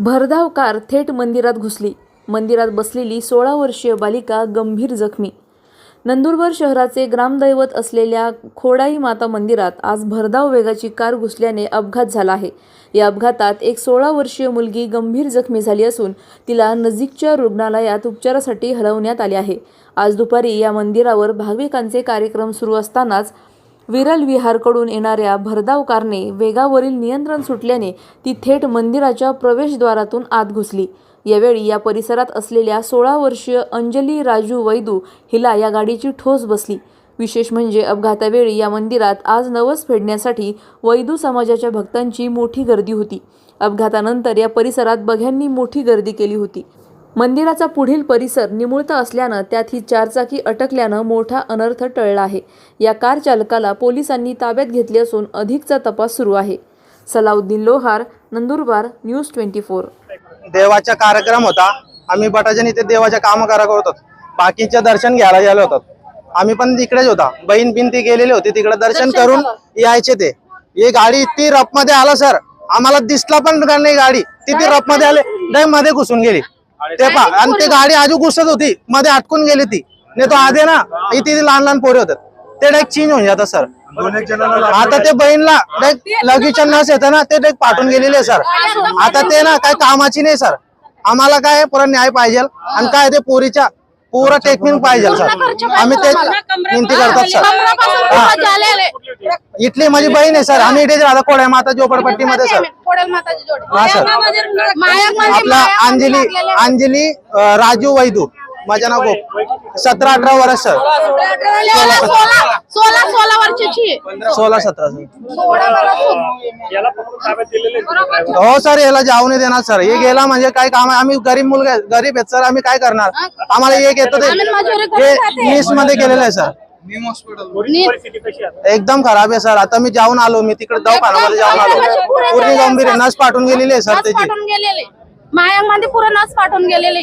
भरधाव कार थेट मंदिरात घुसली. मंदिरात बसलेली सोळा वर्षीय बालिका गंभीर जखमी. नंदुरबार शहराचे ग्रामदैवत असलेल्या खोडाई माता मंदिरात आज भरधाव वेगाची कार घुसल्याने अपघात झाला आहे. या अपघातात एक सोळा वर्षीय मुलगी गंभीर जखमी झाली असून तिला नजीकच्या रुग्णालयात उपचारासाठी हलवण्यात आले आहे. आज दुपारी या मंदिरावर भाविकांचे कार्यक्रम सुरू असतानाच विरल विहारकडून येणाऱ्या भरधाव कारने वेगावरील नियंत्रण सुटल्याने ती थेट मंदिराच्या प्रवेशद्वारातून आत घुसली. यावेळी या परिसरात असलेल्या सोळा वर्षीय अंजली राजू वैदू हिला या गाडीची ठोस बसली. विशेष म्हणजे अपघातावेळी या मंदिरात आज नवस फेडण्यासाठी वैदू समाजाच्या भक्तांची मोठी गर्दी होती. अपघातानंतर या परिसरात बघ्यांनी मोठी गर्दी केली होती. मंदिराचा पुढील परिसर निमुळता असल्यानं त्यात ही चारचाकी अटकल्यानं मोठा अनर्थ टळला आहे. या कार चालकाला पोलिसांनी ताब्यात घेतले असून अधिकचा तपास सुरू आहे. Salauddin Lohar Nandurbar news twenty four. देवाचा कार्यक्रम होता. आम्ही बटाजन इथे देवाच्या काम करा करत होतो. बाकीचे दर्शन घ्यायला गेलो होतो. आम्ही पण तिकडेच होता. बहीण बिन ती गेलेली होती. तिकडे दर्शन करून यायचे ते. ही गाडी इतकी रफमध्ये आला सर आम्हाला दिसला पण नाही गाडी? ती ती रफमध्ये आले? नाही मध्ये घुसून गेली. ते पा आणि ती गाडी आजू घुसत होती. मध्ये अटकून गेली ती नाही तो आधी ना इथे ती लहान लहान पोरे होतात. ते डायरेक्ट चेंज होऊन जातात सर आता ते बहीणला डायरेक्ट लगेच नस येतं ना ते डायरेक्ट पाठवून गेलेले आहे सर आता ते ना काय कामाची नाही सर आम्हाला काय पुरा न्याय पाहिजे. आणि काय ते पोरीच्या पुरा टेक्निक पाहिजे सर. आम्ही ते विनंती करतात सर. हा. इथली माझी बहीण आहे सर. आम्ही इथे राहतो कोड्या माता झोपडपट्टीमध्ये सर. हा सर. आपला अंजली अंजली राजू वैदू. माझं नाव गोप. सतरा अठरा वर्ष सर. सोळा सोळा. वर्षाची. सोळा सतरा सर. हो सर याला जाऊ नाही देणार सर. हे गेला म्हणजे काय काम आहे? आम्ही गरीब मुलगा गरीब आहेत सर. आम्ही काय करणार? आम्हाला एक येतं ते हे. नीसमध्ये केलेलं आहे सर. एकदम खराब आहे सर. आता मी जाऊन आलो. मी तिकडे दवाखान्यामध्ये जाऊन आलो. पूर्ण गंभीर आहे. नस पाठवून गेलेली आहे सर त्याची. गेलेले. मायांमध्ये पुरा नस पाठवून गेलेले.